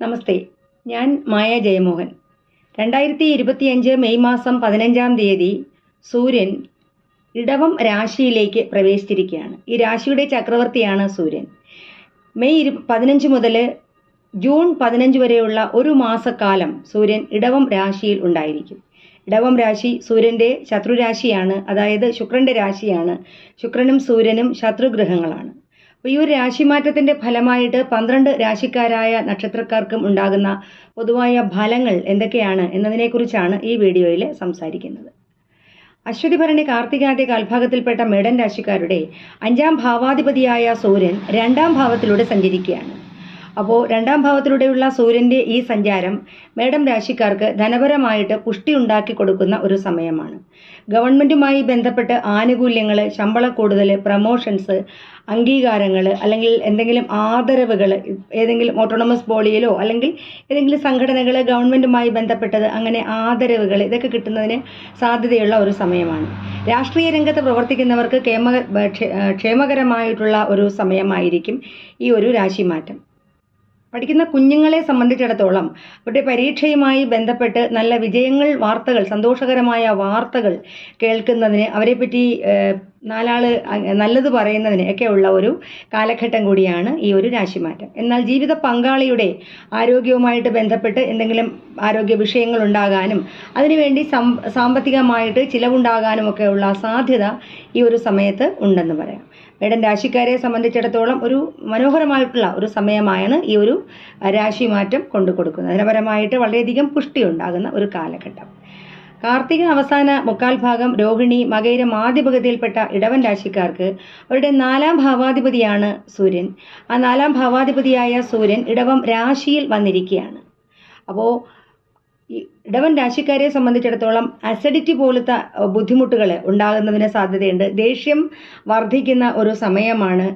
നമസ്തേ ഞാൻ മായ ജയമോഹൻ. രണ്ടായിരത്തി ഇരുപത്തിയഞ്ച് മെയ് മാസം പതിനഞ്ചാം തീയതി സൂര്യൻ ഇടവം രാശിയിലേക്ക് പ്രവേശിച്ചിരിക്കുകയാണ്. ഈ രാശിയുടെ ചക്രവർത്തിയാണ് സൂര്യൻ. മെയ് ഇരു പതിനഞ്ച് മുതൽ ജൂൺ പതിനഞ്ച് വരെയുള്ള ഒരു മാസക്കാലം സൂര്യൻ ഇടവം രാശിയിൽ ഉണ്ടായിരിക്കും. ഇടവം രാശി സൂര്യന്റെ ശത്രുരാശിയാണ് അതായത് ശുക്രന്റെ രാശിയാണ്. ശുക്രനും സൂര്യനും ശത്രുഗ്രഹങ്ങളാണ്. അപ്പോൾ ഈ ഒരു രാശിമാറ്റത്തിന്റെ ഫലമായിട്ട് പന്ത്രണ്ട് രാശിക്കാരായ നക്ഷത്രക്കാർക്കും ഉണ്ടാകുന്ന പൊതുവായ ഫലങ്ങൾ എന്തൊക്കെയാണ് എന്നതിനെക്കുറിച്ചാണ് ഈ വീഡിയോയിൽ സംസാരിക്കുന്നത്. അശ്വതി ഭരണി കാർത്തികാദ്യ കാൽഭാഗത്തിൽപ്പെട്ട മേടൻ രാശിക്കാരുടെ അഞ്ചാം ഭാവാധിപതിയായ സൂര്യൻ രണ്ടാം ഭാവത്തിലൂടെ സഞ്ചരിക്കുകയാണ്. അപ്പോൾ രണ്ടാം ഭാവത്തിലൂടെയുള്ള സൂര്യന്റെ ഈ സഞ്ചാരം മേഡം രാശിക്കാർക്ക് ധനപരമായിട്ട് പുഷ്ടി ഉണ്ടാക്കി കൊടുക്കുന്ന ഒരു സമയമാണ്. ഗവൺമെന്റുമായി ബന്ധപ്പെട്ട് ആനുകൂല്യങ്ങൾ ശമ്പള കൂടുതൽ പ്രമോഷൻസ് അംഗീകാരങ്ങൾ അല്ലെങ്കിൽ എന്തെങ്കിലും ആദരവുകൾ ഏതെങ്കിലും ഓട്ടോണമസ് ബോഡിയിലോ അല്ലെങ്കിൽ ഏതെങ്കിലും സംഘടനകൾ ഗവൺമെന്റുമായി ബന്ധപ്പെട്ടത് അങ്ങനെ ആദരവുകൾ ഇതൊക്കെ കിട്ടുന്നതിന് സാധ്യതയുള്ള ഒരു സമയമാണ്. രാഷ്ട്രീയ രംഗത്ത് പ്രവർത്തിക്കുന്നവർക്ക് ക്ഷേമ ക്ഷേമകരമായിട്ടുള്ള ഒരു സമയമായിരിക്കും ഈ ഒരു രാശിമാറ്റം. പഠിക്കുന്ന കുഞ്ഞുങ്ങളെ സംബന്ധിച്ചിടത്തോളം അവരുടെ പരീക്ഷയുമായി ബന്ധപ്പെട്ട് നല്ല വിജയങ്ങൾ വാർത്തകൾ സന്തോഷകരമായ വാർത്തകൾ കേൾക്കുന്നതിന് അവരെപ്പറ്റി നാലാൾ നല്ലത് പറയുന്നതിന് ഒക്കെയുള്ള ഒരു കാലഘട്ടം കൂടിയാണ് ഈ ഒരു രാശിമാറ്റം. എന്നാൽ ജീവിത പങ്കാളിയുടെ ആരോഗ്യവുമായിട്ട് ബന്ധപ്പെട്ട് എന്തെങ്കിലും ആരോഗ്യ വിഷയങ്ങൾ ഉണ്ടാകാനും അതിനുവേണ്ടി സാമ്പത്തികമായിട്ട് ചിലവുണ്ടാകാനും ഒക്കെയുള്ള സാധ്യത ഈ ഒരു സമയത്ത് ഉണ്ടെന്ന് പറയാം. മേടൻ രാശിക്കാരെ സംബന്ധിച്ചിടത്തോളം ഒരു മനോഹരമായിട്ടുള്ള ഒരു സമയമായാണ് ഈ ഒരു രാശി മാറ്റം കൊണ്ടു കൊടുക്കുന്നത്. അതിനപരമായിട്ട് വളരെയധികം പുഷ്ടി ഉണ്ടാകുന്ന ഒരു കാലഘട്ടം. കാർത്തിക അവസാന മുക്കാൽ ഭാഗം രോഹിണി മകയിരം ആദ്യപകുതിയിൽപ്പെട്ട ഇടവൻ രാശിക്കാർക്ക് അവരുടെ നാലാം ഭാവാധിപതിയാണ് സൂര്യൻ. ആ നാലാം ഭാവാധിപതിയായ സൂര്യൻ ഇടവം രാശിയിൽ വന്നിരിക്കുകയാണ്. അപ്പോൾ ഇടവൻ രാശിക്കാരെ സംബന്ധിച്ചിടത്തോളം അസിഡിറ്റി പോലത്തെ ബുദ്ധിമുട്ടുകൾ ഉണ്ടാകുന്നതിന് സാധ്യതയുണ്ട്. ദേഷ്യം വർദ്ധിക്കുന്ന ഒരു സമയമാണ്.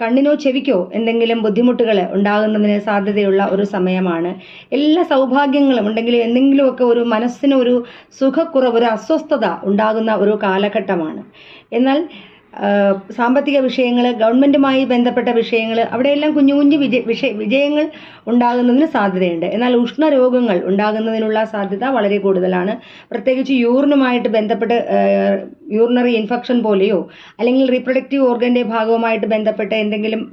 കണ്ണിനോ ചെവിക്കോ എന്തെങ്കിലും ബുദ്ധിമുട്ടുകൾ ഉണ്ടാകുന്നതിന് സാധ്യതയുള്ള ഒരു സമയമാണ്. എല്ലാ സൗഭാഗ്യങ്ങളും ഉണ്ടെങ്കിലും എന്തെങ്കിലുമൊക്കെ ഒരു മനസ്സിന് ഒരു സുഖക്കുറവ് ഒരു അസ്വസ്ഥത ഉണ്ടാകുന്ന ഒരു കാലഘട്ടമാണ്. എന്നാൽ സാമ്പത്തിക വിഷയങ്ങൾ ഗവൺമെന്റുമായി ബന്ധപ്പെട്ട വിഷയങ്ങൾ അവിടെയെല്ലാം കുഞ്ഞു കുഞ്ഞു വിജയ വിഷയ വിജയങ്ങൾ ഉണ്ടാകുന്നതിന് സാധ്യതയുണ്ട്. എന്നാൽ ഉഷ്ണരോഗങ്ങൾ ഉണ്ടാകുന്നതിനുള്ള സാധ്യത വളരെ കൂടുതലാണ്. പ്രത്യേകിച്ച് യൂറിനുമായിട്ട് ബന്ധപ്പെട്ട് യൂറിനറി ഇൻഫെക്ഷൻ പോലെയോ അല്ലെങ്കിൽ റീപ്രൊഡക്റ്റീവ് ഓർഗന്റെ ഭാഗവുമായിട്ട് ബന്ധപ്പെട്ട എന്തെങ്കിലും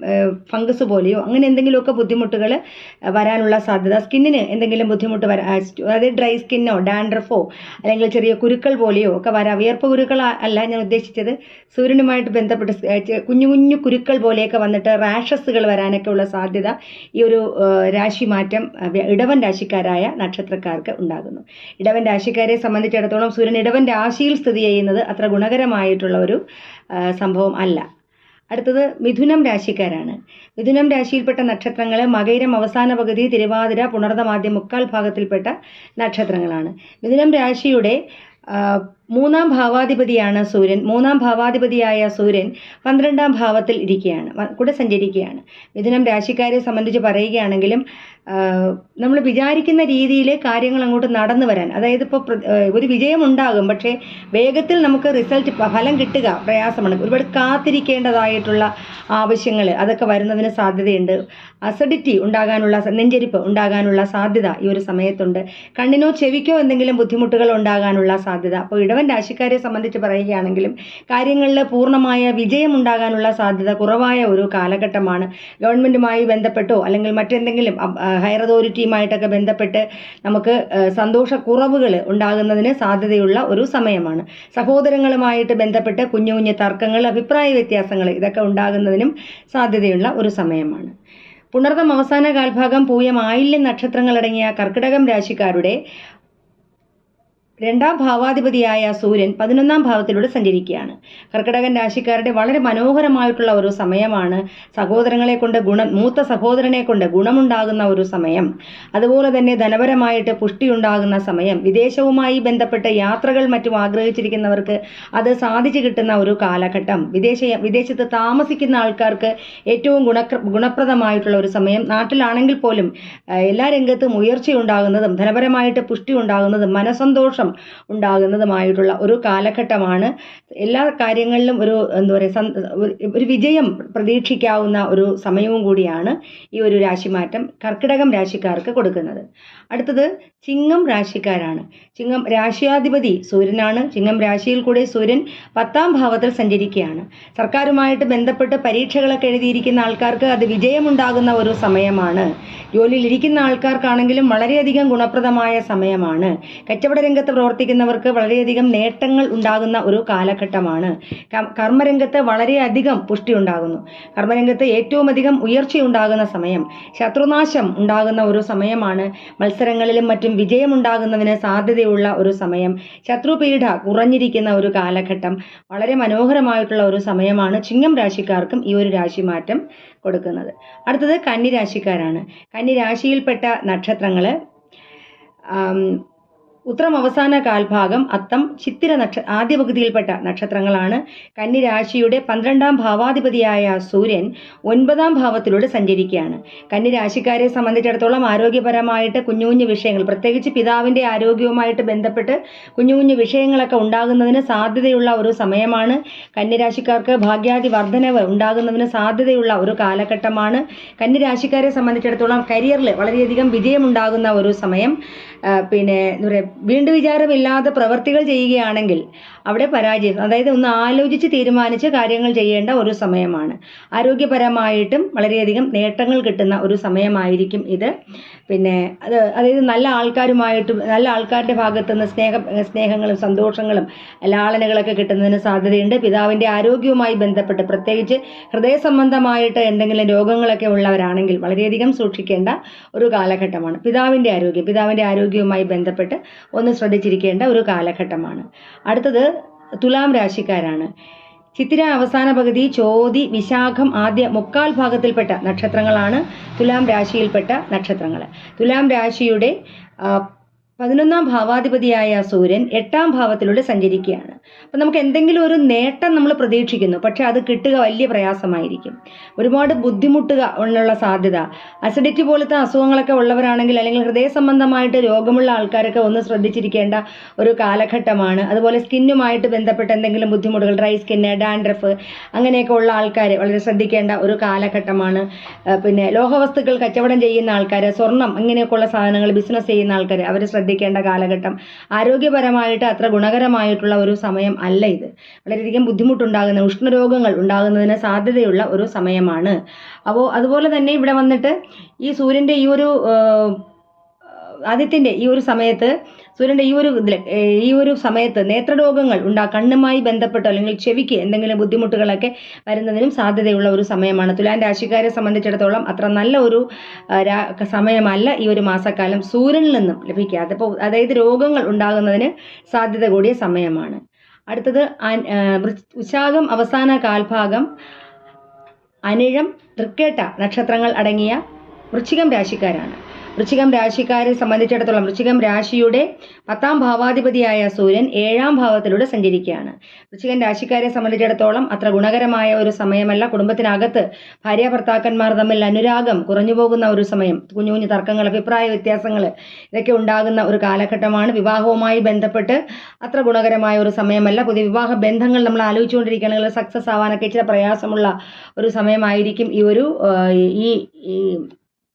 ഫംഗസ് പോലെയോ അങ്ങനെ എന്തെങ്കിലുമൊക്കെ ബുദ്ധിമുട്ടുകൾ വരാനുള്ള സാധ്യത സ്കിന്നിന് എന്തെങ്കിലും ബുദ്ധിമുട്ട് വരാ അതായത് ഡ്രൈ സ്കിന്നോ ഡാൻഡ്രഫോ അല്ലെങ്കിൽ ചെറിയ കുരുക്കൾ പോലെയോ ഒക്കെ വരാം. വിയർപ്പ് കുരുക്കൾ അല്ല ഞാൻ ഉദ്ദേശിച്ചത് സൂര്യനുമായിട്ട് ബന്ധപ്പെട്ട് കുഞ്ഞു കുഞ്ഞു കുരുക്കൾ പോലെയൊക്കെ വന്നിട്ട് റാഷസുകൾ വരാനൊക്കെ ഉള്ള സാധ്യത ഈ ഒരു രാശി മാറ്റം ഇടവൻ രാശിക്കാരായ നക്ഷത്രക്കാർക്ക് ഉണ്ടാകുന്നു. ഇടവൻ രാശിക്കാരെ സംബന്ധിച്ചിടത്തോളം സൂര്യൻ ഇടവൻ രാശിയിൽ സ്ഥിതി ചെയ്യുന്നത് അത്ര ഗുണകരമായിട്ടുള്ള ഒരു സംഭവം അല്ല. അടുത്തത് മിഥുനം രാശിക്കാരാണ്. മിഥുനം രാശിയിൽപ്പെട്ട നക്ഷത്രങ്ങൾ മകൈരം അവസാന പകുതി തിരുവാതിര പുണർതമാദ്യം മുക്കാൽ ഭാഗത്തിൽപ്പെട്ട നക്ഷത്രങ്ങളാണ്. മിഥുനം രാശിയുടെ മൂന്നാം ഭാവാധിപതിയാണ് സൂര്യൻ. മൂന്നാം ഭാവാധിപതിയായ സൂര്യൻ പന്ത്രണ്ടാം ഭാവത്തിൽ ഇരിക്കുകയാണ്. കൂടെ സഞ്ചരിക്കുകയാണ്. മിഥുനം രാശിക്കാരെ സംബന്ധിച്ച് പറയുകയാണെങ്കിലും നമ്മൾ വിചാരിക്കുന്ന രീതിയിൽ കാര്യങ്ങൾ അങ്ങോട്ട് നടന്നു വരാൻ അതായത് ഇപ്പോൾ ഒരു വിജയം ഉണ്ടാകും പക്ഷേ വേഗത്തിൽ നമുക്ക് റിസൾട്ട് ഫലം കിട്ടുക പ്രയാസമാണ്. ഒരുപാട് കാത്തിരിക്കേണ്ടതായിട്ടുള്ള ആവശ്യങ്ങൾ അതൊക്കെ വരുന്നതിന് സാധ്യതയുണ്ട്. അസിഡിറ്റി ഉണ്ടാകാനുള്ള നെഞ്ചരിപ്പ് ഉണ്ടാകാനുള്ള സാധ്യത ഈ ഒരു സമയത്തുണ്ട്. കണ്ണിനോ ചെവിക്കോ എന്തെങ്കിലും ബുദ്ധിമുട്ടുകൾ ഉണ്ടാകാനുള്ള സാധ്യത. അപ്പോൾ രാശിക്കാരെ സംബന്ധിച്ച് പറയുകയാണെങ്കിലും കാര്യങ്ങളിൽ പൂർണമായ വിജയമുണ്ടാകാനുള്ള സാധ്യത കുറവായ ഒരു കാലഘട്ടമാണ്. ഗവൺമെന്റുമായി ബന്ധപ്പെട്ടോ അല്ലെങ്കിൽ മറ്റെന്തെങ്കിലും ഹയർ അതോറിറ്റിയുമായിട്ടൊക്കെ ബന്ധപ്പെട്ട് നമുക്ക് സന്തോഷക്കുറവുകൾ ഉണ്ടാകുന്നതിന് സാധ്യതയുള്ള ഒരു സമയമാണ്. സഹോദരങ്ങളുമായിട്ട് ബന്ധപ്പെട്ട് കുഞ്ഞു കുഞ്ഞു തർക്കങ്ങൾ അഭിപ്രായ വ്യത്യാസങ്ങൾ ഇതൊക്കെ ഉണ്ടാകുന്നതിനും സാധ്യതയുള്ള ഒരു സമയമാണ്. പുണർതം അവസാന കാൽഭാഗം പൂയം ആയില്യം നക്ഷത്രങ്ങളടങ്ങിയ കർക്കിടകം രാശിക്കാരുടെ രണ്ടാം ഭാവാധിപതിയായ സൂര്യൻ പതിനൊന്നാം ഭാവത്തിലൂടെ സഞ്ചരിക്കുകയാണ്. കർക്കിടകൻ രാശിക്കാരുടെ വളരെ മനോഹരമായിട്ടുള്ള ഒരു സമയമാണ്. സഹോദരങ്ങളെ കൊണ്ട് ഗുണം മൂത്ത സഹോദരനെ കൊണ്ട് ഗുണമുണ്ടാകുന്ന ഒരു സമയം. അതുപോലെ തന്നെ ധനപരമായിട്ട് പുഷ്ടിയുണ്ടാകുന്ന സമയം. വിദേശവുമായി ബന്ധപ്പെട്ട യാത്രകൾ മറ്റും ആഗ്രഹിച്ചിരിക്കുന്നവർക്ക് അത് സാധിച്ചു കിട്ടുന്ന ഒരു കാലഘട്ടം. വിദേശ വിദേശത്ത് താമസിക്കുന്ന ആൾക്കാർക്ക് ഏറ്റവും ഗുണ ഗുണപ്രദമായിട്ടുള്ള ഒരു സമയം. നാട്ടിലാണെങ്കിൽ പോലും എല്ലാ രംഗത്തും ഉയർച്ചയുണ്ടാകുന്നതും ധനപരമായിട്ട് പുഷ്ടി ഉണ്ടാകുന്നതും മനസന്തോഷം ഉണ്ടാകുന്നതുമായിട്ടുള്ള ഒരു കാലഘട്ടമാണ്. എല്ലാ കാര്യങ്ങളിലും ഒരു എന്താ പറയുക ഒരു വിജയം പ്രതീക്ഷിക്കാവുന്ന ഒരു സമയവും കൂടിയാണ് ഈ ഒരു രാശിമാറ്റം കർക്കിടകം രാശിക്കാർക്ക് കൊടുക്കുന്നത്. അടുത്തത് ചിങ്ങം രാശിക്കാരാണ്. ചിങ്ങം രാശിയാധിപതി സൂര്യനാണ്. ചിങ്ങം രാശിയിൽ കൂടെ സൂര്യൻ പത്താം ഭാവത്തിൽ സഞ്ചരിക്കുകയാണ്. സർക്കാരുമായിട്ട് ബന്ധപ്പെട്ട് പരീക്ഷകളൊക്കെ എഴുതിയിരിക്കുന്ന ആൾക്കാർക്ക് അത് വിജയമുണ്ടാകുന്ന ഒരു സമയമാണ്. ജോലിയിൽ ഇരിക്കുന്ന ആൾക്കാർക്കാണെങ്കിലും വളരെയധികം ഗുണപ്രദമായ സമയമാണ്. കച്ചവട രംഗത്ത് പ്രവർത്തിക്കുന്നവർക്ക് വളരെയധികം നേട്ടങ്ങൾ ഉണ്ടാകുന്ന ഒരു കാലഘട്ടമാണ്. കർമ്മരംഗത്ത് വളരെയധികം പുഷ്ടി ഉണ്ടാകുന്നു. കർമ്മരംഗത്ത് ഏറ്റവും അധികം ഉയർച്ചയുണ്ടാകുന്ന സമയം ശത്രുനാശം ഉണ്ടാകുന്ന ഒരു സമയമാണ്. മത്സരങ്ങളിലും മറ്റും വിജയം ഉണ്ടാകുന്നതിന് സാധ്യതയുള്ള ഒരു സമയം ശത്രുപീഠ കുറഞ്ഞിരിക്കുന്ന ഒരു കാലഘട്ടം വളരെ മനോഹരമായിട്ടുള്ള ഒരു സമയമാണ് ചിങ്ങം രാശിക്കാർക്കും ഈ ഒരു രാശി മാറ്റം കൊടുക്കുന്നത്. അടുത്തത് കന്നി രാശിക്കാരാണ് കന്നി രാശിയിൽപ്പെട്ട നക്ഷത്രങ്ങൾ ഉത്രം അവസാന കാൽഭാഗം അത്തം ചിത്തിര നക്ഷ ആദ്യ പകുതിയിൽപ്പെട്ട നക്ഷത്രങ്ങളാണ്. കന്നിരാശിയുടെ പന്ത്രണ്ടാം ഭാവാധിപതിയായ സൂര്യൻ ഒൻപതാം ഭാവത്തിലൂടെ സഞ്ചരിക്കുകയാണ്. കന്നിരാശിക്കാരെ സംബന്ധിച്ചിടത്തോളം ആരോഗ്യപരമായിട്ട് കുഞ്ഞു കുഞ്ഞു വിഷയങ്ങൾ പ്രത്യേകിച്ച് പിതാവിന്റെ ആരോഗ്യവുമായിട്ട് ബന്ധപ്പെട്ട് കുഞ്ഞു കുഞ്ഞു വിഷയങ്ങളൊക്കെ ഉണ്ടാകുന്നതിന് സാധ്യതയുള്ള ഒരു സമയമാണ്. കന്നിരാശിക്കാർക്ക് ഭാഗ്യാദി വർധനവ് ഉണ്ടാകുന്നതിന് സാധ്യതയുള്ള ഒരു കാലഘട്ടമാണ്. കന്നിരാശിക്കാരെ സംബന്ധിച്ചിടത്തോളം കരിയറിൽ വളരെയധികം വിജയമുണ്ടാകുന്ന ഒരു സമയം. പിന്നെ എന്താ പറയുക വീണ്ടും വിചാരമില്ലാതെ പ്രവർത്തികൾ ചെയ്യുകയാണെങ്കിൽ അവിടെ പരാജയം അതായത് ഒന്ന് ആലോചിച്ച് തീരുമാനിച്ച് കാര്യങ്ങൾ ചെയ്യേണ്ട ഒരു സമയമാണ്. ആരോഗ്യപരമായിട്ടും വളരെയധികം നേട്ടങ്ങൾ കിട്ടുന്ന ഒരു സമയമായിരിക്കും ഇത്. പിന്നെ അത് അതായത് നല്ല ആൾക്കാരുമായിട്ടും നല്ല ആൾക്കാരുടെ ഭാഗത്തു നിന്ന് സ്നേഹ സ്നേഹങ്ങളും സന്തോഷങ്ങളും ലാളനകളൊക്കെ കിട്ടുന്നതിന് സാധ്യതയുണ്ട്. പിതാവിന്റെ ആരോഗ്യവുമായി ബന്ധപ്പെട്ട് പ്രത്യേകിച്ച് ഹൃദയ സംബന്ധമായിട്ട് എന്തെങ്കിലും രോഗങ്ങളൊക്കെ ഉള്ളവരാണെങ്കിൽ വളരെയധികം സൂക്ഷിക്കേണ്ട ഒരു കാലഘട്ടമാണ്. പിതാവിന്റെ ആരോഗ്യം പിതാവിന്റെ ആരോഗ്യവുമായി ബന്ധപ്പെട്ട് ഒന്ന് ശ്രദ്ധിച്ചിരിക്കേണ്ട ഒരു കാലഘട്ടമാണ്. അടുത്തത് തുലാം രാശിക്കാരാണ്. ചിത്തിര അവസാന പകുതി ചോതി വിശാഖം ആദ്യ മുക്കാൽ ഭാഗത്തിൽപ്പെട്ട നക്ഷത്രങ്ങളാണ് തുലാം രാശിയിൽപ്പെട്ട നക്ഷത്രങ്ങൾ തുലാം രാശിയുടെ പതിനൊന്നാം ഭാവാധിപതിയായ സൂര്യൻ എട്ടാം ഭാവത്തിലൂടെ സഞ്ചരിക്കുകയാണ്. അപ്പം നമുക്ക് എന്തെങ്കിലും ഒരു നേട്ടം നമ്മൾ പ്രതീക്ഷിക്കുന്നു. പക്ഷെ അത് കിട്ടുക വലിയ പ്രയാസമായിരിക്കും. ഒരുപാട് ബുദ്ധിമുട്ടുക ഉള്ള സാധ്യത. അസിഡിറ്റി പോലത്തെ അസുഖങ്ങളൊക്കെ ഉള്ളവരാണെങ്കിൽ അല്ലെങ്കിൽ ഹൃദയ സംബന്ധമായിട്ട് രോഗമുള്ള ആൾക്കാരൊക്കെ ഒന്ന് ശ്രദ്ധിച്ചിരിക്കേണ്ട ഒരു കാലഘട്ടമാണ്. അതുപോലെ സ്കിന്നുമായിട്ട് ബന്ധപ്പെട്ട എന്തെങ്കിലും ബുദ്ധിമുട്ടുകൾ ഡ്രൈ സ്കിന്ന് ഡാൻഡ്രഫ് അങ്ങനെയൊക്കെ ഉള്ള ആൾക്കാർ വളരെ ശ്രദ്ധിക്കേണ്ട ഒരു കാലഘട്ടമാണ്. പിന്നെ ലോഹവസ്തുക്കൾ കച്ചവടം ചെയ്യുന്ന ആൾക്കാർ സ്വർണം അങ്ങനെയൊക്കെയുള്ള സാധനങ്ങൾ ബിസിനസ് ചെയ്യുന്ന ആൾക്കാർ അവർ ശ്രദ്ധിക്കേണ്ട കാലഘട്ടം. ആരോഗ്യപരമായിട്ട് അത്ര ഗുണകരമായിട്ടുള്ള ഒരു സമയം അല്ല ഇത്. വളരെയധികം ബുദ്ധിമുട്ടുണ്ടാകുന്ന ഉഷ്ണരോഗങ്ങൾ ഉണ്ടാകുന്നതിന് സാധ്യതയുള്ള ഒരു സമയമാണ്. അപ്പോൾ അതുപോലെ തന്നെ ഇവിടെ വന്നിട്ട് ഈ സൂര്യന്റെ ഈ ഒരു ആദിത്യന്റെ ഈ ഒരു സമയത്ത് സൂര്യന്റെ ഈ ഒരു ഈ ഒരു സമയത്ത് നേത്രരോഗങ്ങൾ ഉണ്ടാ കണ്ണുമായി ബന്ധപ്പെട്ടോ അല്ലെങ്കിൽ ചെവിക്ക് എന്തെങ്കിലും ബുദ്ധിമുട്ടുകളൊക്കെ വരുന്നതിനും സാധ്യതയുള്ള ഒരു സമയമാണ്. തുലാൻ രാശിക്കാരെ സംബന്ധിച്ചിടത്തോളം അത്ര നല്ല ഒരു സമയമല്ല ഈ ഒരു മാസക്കാലം സൂര്യനിൽ നിന്നും ലഭിക്കാതെ അപ്പോൾ അതായത് രോഗങ്ങൾ ഉണ്ടാകുന്നതിന് സാധ്യത കൂടിയ സമയമാണ്. അടുത്തത് ഉശാഖം അവസാന കാൽഭാഗം അനിഴം തൃക്കേട്ട നക്ഷത്രങ്ങൾ അടങ്ങിയ വൃശ്ചികം രാശിക്കാരാണ്. വൃശ്ചികം രാശിക്കാരെ സംബന്ധിച്ചിടത്തോളം വൃശ്ചികം രാശിയുടെ പത്താം ഭാവാധിപതിയായ സൂര്യൻ ഏഴാം ഭാവത്തിലൂടെ സഞ്ചരിക്കുകയാണ്. വൃശ്ചികൻ രാശിക്കാരെ സംബന്ധിച്ചിടത്തോളം അത്ര ഗുണകരമായ ഒരു സമയമല്ല. കുടുംബത്തിനകത്ത് ഭാര്യ ഭർത്താക്കന്മാർ തമ്മിൽ അനുരാഗം കുറഞ്ഞു പോകുന്ന ഒരു സമയം കുഞ്ഞു കുഞ്ഞു തർക്കങ്ങൾ അഭിപ്രായ വ്യത്യാസങ്ങൾ ഇതൊക്കെ ഉണ്ടാകുന്ന ഒരു കാലഘട്ടമാണ്. വിവാഹവുമായി ബന്ധപ്പെട്ട് അത്ര ഗുണകരമായ ഒരു സമയമല്ല. പുതിയ വിവാഹ ബന്ധങ്ങൾ നമ്മൾ ആലോചിച്ചുകൊണ്ടിരിക്കുകയാണെങ്കിൽ സക്സസ് ആവാനൊക്കെ ഇച്ചിരി പ്രയാസമുള്ള ഒരു സമയമായിരിക്കും ഈ ഒരു ഈ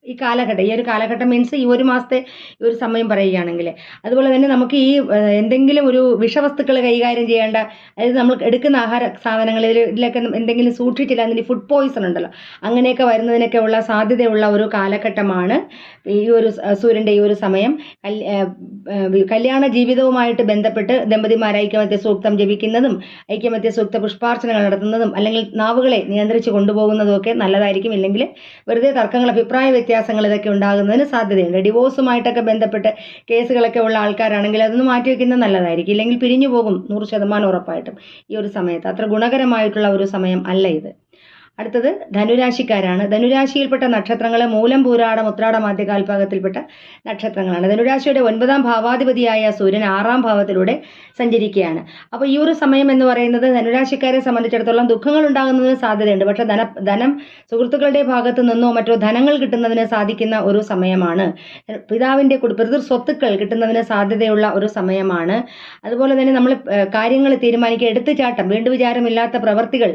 ഈ കാലഘട്ടം ഈ ഒരു കാലഘട്ടം മീൻസ് ഈ ഒരു മാസത്തെ ഈ ഒരു സമയം പറയുകയാണെങ്കിൽ അതുപോലെ തന്നെ നമുക്ക് ഈ എന്തെങ്കിലും ഒരു വിഷവസ്തുക്കൾ കൈകാര്യം ചെയ്യേണ്ട അതായത് നമ്മൾ എടുക്കുന്ന ആഹാര സാധനങ്ങളിൽ ഇതിലൊക്കെ എന്തെങ്കിലും സൂക്ഷിച്ചില്ല അതിന് ഫുഡ് പോയിസൺ ഉണ്ടല്ലോ. അങ്ങനെയൊക്കെ വരുന്നതിനൊക്കെ ഉള്ള സാധ്യതയുള്ള ഒരു കാലഘട്ടമാണ് ഈ ഒരു സൂര്യന്റെ ഈ ഒരു സമയം. കല്യാണ ജീവിതവുമായിട്ട് ബന്ധപ്പെട്ട് ദമ്പതിമാർ ഐക്യമത്യ സൂക്തം ജപിക്കുന്നതും ഐക്യമത്യ സൂക്ത പുഷ്പാർച്ചനകൾ നടത്തുന്നതും അല്ലെങ്കിൽ നാവുകളെ നിയന്ത്രിച്ച് കൊണ്ടുപോകുന്നതും ഒക്കെ നല്ലതായിരിക്കും. ഇല്ലെങ്കിൽ വെറുതെ തർക്കങ്ങൾ അഭിപ്രായ വ്യത്യാസങ്ങൾ ഇതൊക്കെ ഉണ്ടാകുന്നതിന് സാധ്യതയുണ്ട്. ഡിവോഴ്സുമായിട്ടൊക്കെ ബന്ധപ്പെട്ട് കേസുകളൊക്കെ ഉള്ള ആൾക്കാരാണെങ്കിൽ അതൊന്ന് മാറ്റി വയ്ക്കുന്നത് നല്ലതായിരിക്കും. ഇല്ലെങ്കിൽ പിരിഞ്ഞു പോകും നൂറ് ശതമാനം ഉറപ്പായിട്ടും. ഈ ഒരു സമയത്ത്. അത്ര ഗുണകരമായിട്ടുള്ള ഒരു സമയം അല്ല ഇത്. അടുത്തത് ധനുരാശിക്കാരാണ്. ധനുരാശിയിൽപ്പെട്ട നക്ഷത്രങ്ങളെ മൂലം പൂരാടം ഉത്രാടം ആദ്യകാൽഭാഗത്തിൽപ്പെട്ട നക്ഷത്രങ്ങളാണ്. ധനുരാശിയുടെ ഒൻപതാം ഭാവാധിപതിയായ സൂര്യൻ ആറാം ഭാവത്തിലൂടെ സഞ്ചരിക്കുകയാണ്. അപ്പോൾ ഈ ഒരു സമയം എന്ന് പറയുന്നത് ധനുരാശിക്കാരെ സംബന്ധിച്ചിടത്തോളം ദുഃഖങ്ങൾ ഉണ്ടാകുന്നതിന് സാധ്യതയുണ്ട്. പക്ഷേ ധന ധനം സുഹൃത്തുക്കളുടെ ഭാഗത്ത് നിന്നോ മറ്റോ ധനങ്ങൾ കിട്ടുന്നതിന് സാധിക്കുന്ന ഒരു സമയമാണ്. പിതാവിന്റെ പിതൃ സ്വത്തുക്കൾ കിട്ടുന്നതിന് സാധ്യതയുള്ള ഒരു സമയമാണ്. അതുപോലെ തന്നെ നമ്മൾ കാര്യങ്ങൾ തീരുമാനിക്കുക എടുത്തുചാട്ടം വീണ്ടും വിചാരമില്ലാത്ത പ്രവർത്തികൾ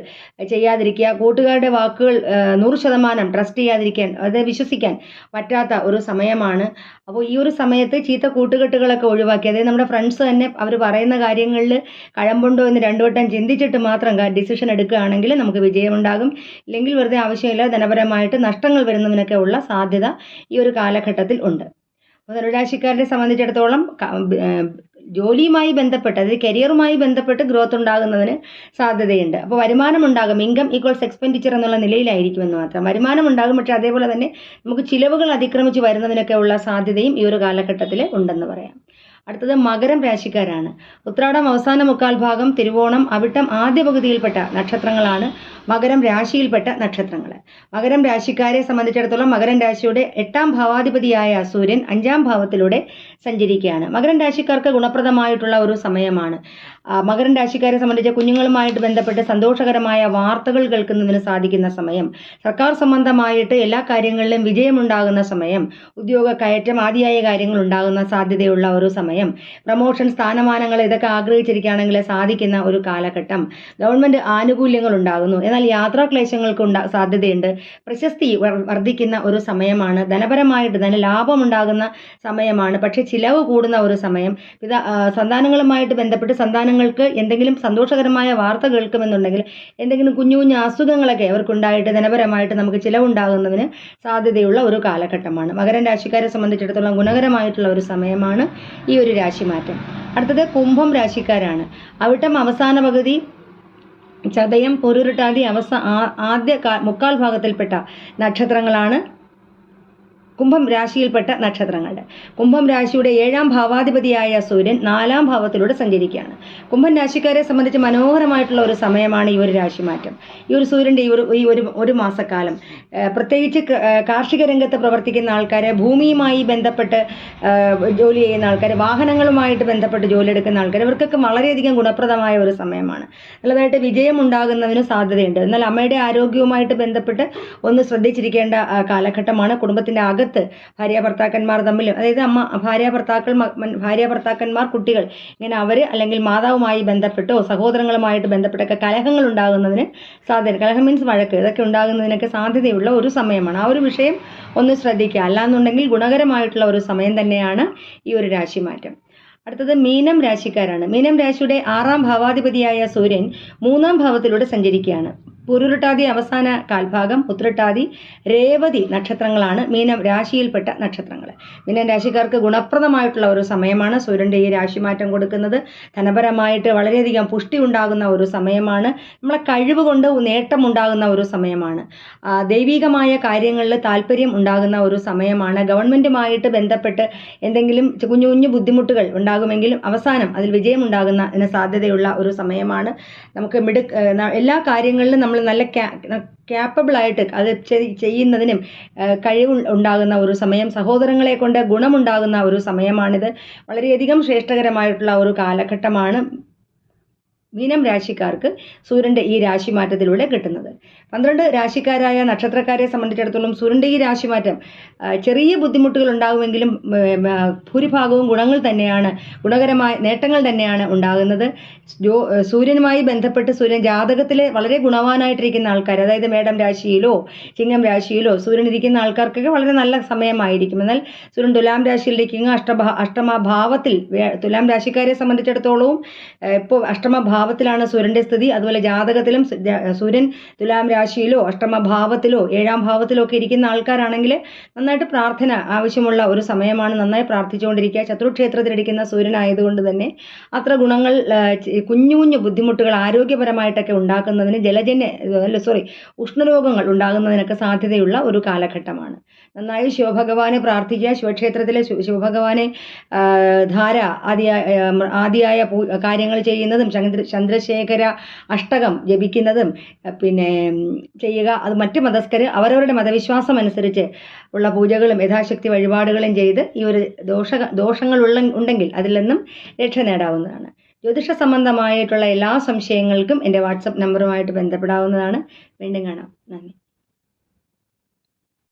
ചെയ്യാതിരിക്കുക കൂട്ടുകാരുടെ വാക്കുകൾ നൂറ് ശതമാനം ട്രസ്റ്റ് ചെയ്യാതിരിക്കാൻ അത് വിശ്വസിക്കാൻ പറ്റാത്ത ഒരു സമയമാണ്. അപ്പോൾ ഈ ഒരു സമയത്ത് ചീത്ത കൂട്ടുകെട്ടുകളൊക്കെ ഒഴിവാക്കി അതായത് നമ്മുടെ ഫ്രണ്ട്സ് തന്നെ അവർ പറയുന്ന കാര്യങ്ങളിൽ കഴമ്പുണ്ടോ എന്ന് രണ്ടു വട്ടം ചിന്തിച്ചിട്ട് മാത്രം ഡിസിഷൻ എടുക്കുകയാണെങ്കിൽ നമുക്ക് വിജയമുണ്ടാകും. ഇല്ലെങ്കിൽ വെറുതെ ആവശ്യമില്ല ധനപരമായിട്ട് നഷ്ടങ്ങൾ വരുന്നതിനൊക്കെ ഉള്ള സാധ്യത ഈ ഒരു കാലഘട്ടത്തിൽ ഉണ്ട്. അപ്പോൾ ധനുരാശിക്കാരനെ സംബന്ധിച്ചിടത്തോളം ജോലിയുമായി ബന്ധപ്പെട്ട് അതായത് കരിയറുമായി ബന്ധപ്പെട്ട് ഗ്രോത്ത് ഉണ്ടാകുന്നതിന് സാധ്യതയുണ്ട്. അപ്പോൾ വരുമാനം ഉണ്ടാകും ഇൻകം ഈക്വൽസ് എക്സ്പെൻഡിച്ചർ എന്നുള്ള നിലയിലായിരിക്കുമെന്ന് മാത്രം. വരുമാനം ഉണ്ടാകും പക്ഷേ അതേപോലെ തന്നെ നമുക്ക് ചിലവുകൾ അതിക്രമിച്ച് വരുന്നതിനൊക്കെ ഉള്ള സാധ്യതയും ഈ ഒരു കാലഘട്ടത്തിൽ ഉണ്ടെന്ന് പറയാം. അടുത്തത് മകരം രാശിക്കാരാണ്. ഉത്രാടം അവസാന മുക്കാൽ ഭാഗം തിരുവോണം അവിട്ടം ആദ്യ പകുതിയിൽപ്പെട്ട നക്ഷത്രങ്ങളാണ്. മകരം രാശിയിൽപ്പെട്ട നക്ഷത്രങ്ങൾ മകരം രാശിക്കാരെ സംബന്ധിച്ചിടത്തോളം മകരം രാശിയുടെ എട്ടാം ഭാവാധിപതിയായ സൂര്യൻ അഞ്ചാം ഭാവത്തിലൂടെ സഞ്ചരിക്കുകയാണ്. മകരം രാശിക്കാർക്ക് ഗുണപ്രദമായിട്ടുള്ള ഒരു സമയമാണ്. ആ, മകരം രാശിക്കാരെ സംബന്ധിച്ച് കുഞ്ഞുങ്ങളുമായിട്ട് ബന്ധപ്പെട്ട് സന്തോഷകരമായ വാർത്തകൾ കേൾക്കുന്നതിന് സാധിക്കുന്ന സമയം സർക്കാർ സംബന്ധമായിട്ട് എല്ലാ കാര്യങ്ങളിലും വിജയമുണ്ടാകുന്ന സമയം ഉദ്യോഗ കയറ്റം ആദിയായ കാര്യങ്ങൾ ഉണ്ടാകുന്ന സാധ്യതയുള്ള ഒരു സമയം പ്രമോഷൻ സ്ഥാനമാനങ്ങൾ ഇതൊക്കെ ആഗ്രഹിച്ചിരിക്കുകയാണെങ്കിൽ സാധിക്കുന്ന ഒരു കാലഘട്ടം ഗവൺമെന്റ് ആനുകൂല്യങ്ങൾ ഉണ്ടാകുന്നു. എന്നാൽ യാത്രാക്ലേശങ്ങൾക്ക് ഉണ്ടാ സാധ്യതയുണ്ട്. പ്രശസ്തി വർദ്ധിക്കുന്ന ഒരു സമയമാണ്. ധനപരമായിട്ട് ധനലാഭം ഉണ്ടാകുന്ന സമയമാണ്. പക്ഷേ ചിലവ് കൂടുന്ന ഒരു സമയം. പിതാ സന്താനങ്ങളുമായിട്ട് ബന്ധപ്പെട്ട് സന്താനങ്ങൾക്ക് എന്തെങ്കിലും സന്തോഷകരമായ വാർത്ത കേൾക്കുമെന്നുണ്ടെങ്കിൽ എന്തെങ്കിലും കുഞ്ഞു കുഞ്ഞു അസുഖങ്ങളൊക്കെ അവർക്കുണ്ടായിട്ട് ധനപരമായിട്ട് നമുക്ക് ചിലവുണ്ടാകുന്നതിന് സാധ്യതയുള്ള ഒരു കാലഘട്ടമാണ്. മകരം രാശിക്കാരെ സംബന്ധിച്ചിടത്തോളം ഗുണകരമായിട്ടുള്ള ഒരു സമയമാണ് ഈ ഒരു രാശിമാറ്റം. അടുത്തത് കുംഭം രാശിക്കാരാണ്. അവിട്ടം അവസാന പകുതി ചതയം പൊരുരുട്ടാതി അവസ ആദ്യ മുക്കാൽ ഭാഗത്തിൽപ്പെട്ട നക്ഷത്രങ്ങളാണ്. കുംഭം രാശിയിൽപ്പെട്ട നക്ഷത്രങ്ങൾ കുംഭം രാശിയുടെ ഏഴാം ഭാവാധിപതിയായ സൂര്യൻ നാലാം ഭാവത്തിലൂടെ സഞ്ചരിക്കുകയാണ്. കുംഭം രാശിക്കാരെ സംബന്ധിച്ച് മനോഹരമായിട്ടുള്ള ഒരു സമയമാണ് ഈ ഒരു രാശിമാറ്റം. ഈ ഒരു സൂര്യന്റെ ഈ ഒരു ഈ ഒരു ഒരു മാസക്കാലം. പ്രത്യേകിച്ച് കാർഷിക രംഗത്ത് പ്രവർത്തിക്കുന്ന ആൾക്കാരെ ഭൂമിയുമായി ബന്ധപ്പെട്ട് ജോലി ചെയ്യുന്ന ആൾക്കാർ വാഹനങ്ങളുമായിട്ട് ബന്ധപ്പെട്ട് ജോലി എടുക്കുന്ന ആൾക്കാർ ഇവർക്കൊക്കെ വളരെയധികം ഗുണപ്രദമായ ഒരു സമയമാണ്. നല്ലതായിട്ട് വിജയം ഉണ്ടാകുന്നതിന് സാധ്യതയുണ്ട്. എന്നാൽ അമ്മയുടെ ആരോഗ്യവുമായിട്ട് ബന്ധപ്പെട്ട് ഒന്ന് ശ്രദ്ധിച്ചിരിക്കേണ്ട കാലഘട്ടമാണ് കുടുംബത്തിന്റെ അകത്ത് ഭാര്യ ഭർത്താക്കന്മാർ തമ്മിലും അതായത് അമ്മ ഭാര്യ ഭർത്താക്കൾ ഭാര്യ ഭർത്താക്കന്മാർ കുട്ടികൾ ഇങ്ങനെ അവർ അല്ലെങ്കിൽ മാതാവുമായി ബന്ധപ്പെട്ടോ സഹോദരങ്ങളുമായിട്ട് ബന്ധപ്പെട്ടൊക്കെ കലഹങ്ങൾ ഉണ്ടാകുന്നതിന് സാധ്യത കലഹം മീൻസ് വഴക്ക് ഇതൊക്കെ ഉണ്ടാകുന്നതിനൊക്കെ സാധ്യതയുള്ള ഒരു സമയമാണ്. ആ ഒരു വിഷയം ഒന്ന് ശ്രദ്ധിക്കുക. അല്ലാന്നുണ്ടെങ്കിൽ ഗുണകരമായിട്ടുള്ള ഒരു സമയം തന്നെയാണ് ഈ ഒരു രാശിമാറ്റം. അടുത്തത് മീനം രാശിക്കാരാണ്. മീനം രാശിയുടെ ആറാം ഭാവാധിപതിയായ സൂര്യൻ മൂന്നാം ഭാവത്തിലൂടെ സഞ്ചരിക്കുകയാണ്. പുരുരുട്ടാതി അവസാന കാൽഭാഗം ഉത്രട്ടാതി രേവതി നക്ഷത്രങ്ങളാണ് മീനം രാശിയിൽപ്പെട്ട നക്ഷത്രങ്ങൾ. മീനം രാശിക്കാർക്ക് ഗുണപ്രദമായിട്ടുള്ള ഒരു സമയമാണ്. സൂര്യന്റെ ഈ രാശിമാറ്റം കൊടുക്കുന്നത് ധനപരമായിട്ട് വളരെയധികം പുഷ്ടി ഉണ്ടാകുന്ന ഒരു സമയമാണ്. നമ്മളെ കഴിവ് കൊണ്ട് നേട്ടം ഉണ്ടാകുന്ന ഒരു സമയമാണ്. ദൈവികമായ കാര്യങ്ങളിൽ താല്പര്യം ഉണ്ടാകുന്ന ഒരു സമയമാണ്. ഗവൺമെന്റുമായിട്ട് ബന്ധപ്പെട്ട് എന്തെങ്കിലും കുഞ്ഞു കുഞ്ഞു ബുദ്ധിമുട്ടുകൾ ഉണ്ടാകുമെങ്കിലും അവസാനം അതിൽ വിജയമുണ്ടാകുന്ന സാധ്യതയുള്ള ഒരു സമയമാണ്. നമുക്ക് മിടു എല്ലാ കാര്യങ്ങളിലും നമ്മൾ നല്ല ക്യാപ്പബിൾ ആയിട്ട് അത് ചെയ്- ചെയ്യുന്നതിനും കഴിവ് ഉണ്ടാകുന്ന ഒരു സമയം സഹോദരങ്ങളെ കൊണ്ട് ഗുണമുണ്ടാകുന്ന ഒരു സമയമാണിത്. വളരെയധികം ശ്രേഷ്ഠകരമായിട്ടുള്ള ഒരു കാലഘട്ടമാണ് മീനം രാശിക്കാർക്ക് സൂര്യന്റെ ഈ രാശി മാറ്റത്തിലൂടെ കിട്ടുന്നത്. പന്ത്രണ്ട് രാശിക്കാരായ നക്ഷത്രക്കാരെ സംബന്ധിച്ചിടത്തോളം സൂര്യന്റെ ഈ രാശിമാറ്റം ചെറിയ ബുദ്ധിമുട്ടുകൾ ഉണ്ടാകുമെങ്കിലും ഭൂരിഭാഗവും ഗുണങ്ങൾ തന്നെയാണ് ഗുണകരമായ നേട്ടങ്ങൾ തന്നെയാണ് ഉണ്ടാകുന്നത്. സൂര്യനുമായി ബന്ധപ്പെട്ട് സൂര്യൻ ജാതകത്തിൽ വളരെ ഗുണവാനായിട്ടിരിക്കുന്ന ആൾക്കാർ അതായത് മേടം രാശിയിലോ ചിങ്ങം രാശിയിലോ സൂര്യൻ ഇരിക്കുന്ന ആൾക്കാർക്കൊക്കെ വളരെ നല്ല സമയമായിരിക്കും. എന്നാൽ സൂര്യൻ തുലാം രാശിയിലിരിക്കുന്ന അഷ്ടഭാ അഷ്ടമഭാവത്തിൽ തുലാം രാശിക്കാരെ സംബന്ധിച്ചിടത്തോളവും ഇപ്പോൾ അഷ്ടമഭാവത്തിലാണ് സൂര്യന്റെ സ്ഥിതി. അതുപോലെ ജാതകത്തിലും സൂര്യൻ തുലാം രാശിയിലോ അഷ്ടമഭാവത്തിലോ ഏഴാം ഭാവത്തിലോ ഒക്കെ ഇരിക്കുന്ന ആൾക്കാരാണെങ്കിൽ നന്നായിട്ട് പ്രാർത്ഥന ആവശ്യമുള്ള ഒരു സമയമാണ് നന്നായി പ്രാർത്ഥിച്ചുകൊണ്ടിരിക്കുക. ശത്രുക്ഷേത്രത്തിലിരിക്കുന്ന സൂര്യനായതുകൊണ്ട് തന്നെ അത്ര ഗുണങ്ങൾ കുഞ്ഞു കുഞ്ഞു ബുദ്ധിമുട്ടുകൾ ആരോഗ്യപരമായിട്ടൊക്കെ ഉണ്ടാക്കുന്നതിന് ജലജന്യ അല്ല സോറി ഉഷ്ണരോഗങ്ങൾ ഉണ്ടാകുന്നതിനൊക്കെ സാധ്യതയുള്ള ഒരു കാലഘട്ടമാണ്. നന്നായി ശിവഭഗവാനെ പ്രാർത്ഥിക്കുക ശിവക്ഷേത്രത്തിലെ ശിവഭഗവാനെ ധാര ആദിയായ ആദിയായ കാര്യങ്ങൾ ചെയ്യുന്നതും ചന്ദ്ര ചന്ദ്രശേഖര അഷ്ടകം ജപിക്കുന്നതും പിന്നെ ചെയ്യുക അത് മറ്റു മതസ്ഥർ അവരവരുടെ മതവിശ്വാസം അനുസരിച്ച് ഉള്ള പൂജകളും യഥാശക്തി വഴിപാടുകളും ചെയ്ത് ഈ ഒരു ദോഷ ദോഷങ്ങൾ ഉള്ള ഉണ്ടെങ്കിൽ അതിൽ നിന്നും രക്ഷ നേടാവുന്നതാണ്. ജ്യോതിഷ സംബന്ധമായിട്ടുള്ള എല്ലാ സംശയങ്ങൾക്കും എന്റെ വാട്സപ്പ് നമ്പറുമായിട്ട് ബന്ധപ്പെടാവുന്നതാണ്. വീണ്ടും കാണാം. നന്ദി.